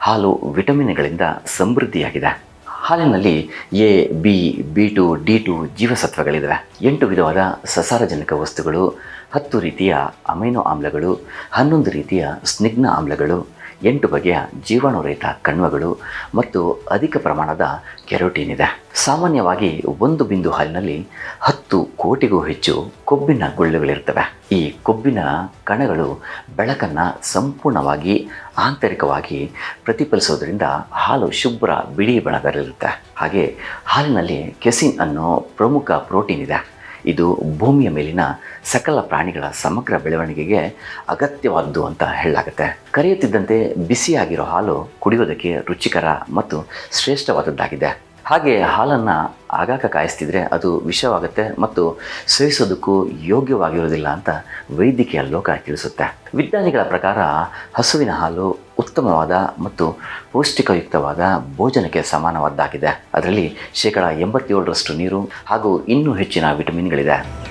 ಹಾಲು ವಿಟಮಿನ್ಗಳಿಂದ ಸಮೃದ್ಧಿಯಾಗಿದೆ. ಹಾಲಿನಲ್ಲಿ A, B B two, D two ಜೀವಸತ್ವಗಳಿವೆ ಎಂಟು ವಿಧವಾದ ಸಸಾರಜನಕ ವಸ್ತುಗಳು, ಹತ್ತು ರೀತಿಯ ಅಮೈನೋ ಆಮ್ಲಗಳು, ಹನ್ನೊಂದು ರೀತಿಯ ಸ್ನಿಗ್ಧ ಆಮ್ಲಗಳು ಎಂಟು ಬಗೆಯ ಜೀವಾಣುರಹಿತ ಕಣ್ವಗಳು ಮತ್ತು ಅಧಿಕ ಪ್ರಮಾಣದ ಕೆರೋಟಿನ್ ಇದೆ. ಸಾಮಾನ್ಯವಾಗಿ ಒಂದು ಬಿಂದು ಹಾಲಿನಲ್ಲಿ ಹತ್ತು ಕೋಟಿಗೂ ಹೆಚ್ಚು ಕೊಬ್ಬಿನ ಗುಳ್ಳೆಗಳಿರ್ತವೆ ಈ ಕೊಬ್ಬಿನ ಕಣಗಳು ಬೆಳಕನ್ನು ಸಂಪೂರ್ಣವಾಗಿ ಆಂತರಿಕವಾಗಿ ಪ್ರತಿಫಲಿಸೋದ್ರಿಂದ ಹಾಲು ಶುಭ್ರ ಬಿಳಿ ಬಣ್ಣದಲ್ಲಿರುತ್ತೆ. ಹಾಗೆ ಹಾಲಿನಲ್ಲಿ ಕೆಸಿನ್ ಅನ್ನೋ ಪ್ರಮುಖ ಪ್ರೋಟೀನ್ ಇದೆ. ಇದು ಭೂಮಿಯ ಮೇಲಿನ ಸಕಲ ಪ್ರಾಣಿಗಳ ಸಮಗ್ರ ಬೆಳವಣಿಗೆಗೆ ಅಗತ್ಯವಾದ್ದು ಅಂತ ಹೇಳಲಾಗುತ್ತೆ. ಕರೆಯುತ್ತಿದ್ದಂತೆ ಬಿಸಿಯಾಗಿರೋ ಹಾಲು ಕುಡಿಯೋದಕ್ಕೆ ರುಚಿಕರ ಮತ್ತು ಶ್ರೇಷ್ಠವಾದದ್ದಾಗಿದೆ. ಹಾಗೆ ಹಾಲನ್ನು ಆಗಾಗ ಕಾಯಿಸ್ತಿದ್ರೆ ಅದು ವಿಷವಾಗುತ್ತೆ ಮತ್ತು ಸೇವಿಸೋದಕ್ಕೂ ಯೋಗ್ಯವಾಗಿರೋದಿಲ್ಲ ಅಂತ ವೈದ್ಯಕೀಯ ಲೋಕ ತಿಳಿಸುತ್ತೆ. ವಿಜ್ಞಾನಿಗಳ ಪ್ರಕಾರ ಹಸುವಿನ ಹಾಲು ಉತ್ತಮವಾದ ಮತ್ತು ಪೌಷ್ಟಿಕಯುಕ್ತವಾದ ಭೋಜನಕ್ಕೆ ಸಮಾನವಾದ್ದಾಗಿದೆ. ಅದರಲ್ಲಿ ಶೇಕಡ ಎಂಬತ್ತೇಳರಷ್ಟು ನೀರು ಹಾಗೂ ಇನ್ನೂ ಹೆಚ್ಚಿನ ವಿಟಮಿನ್ಗಳಿದೆ.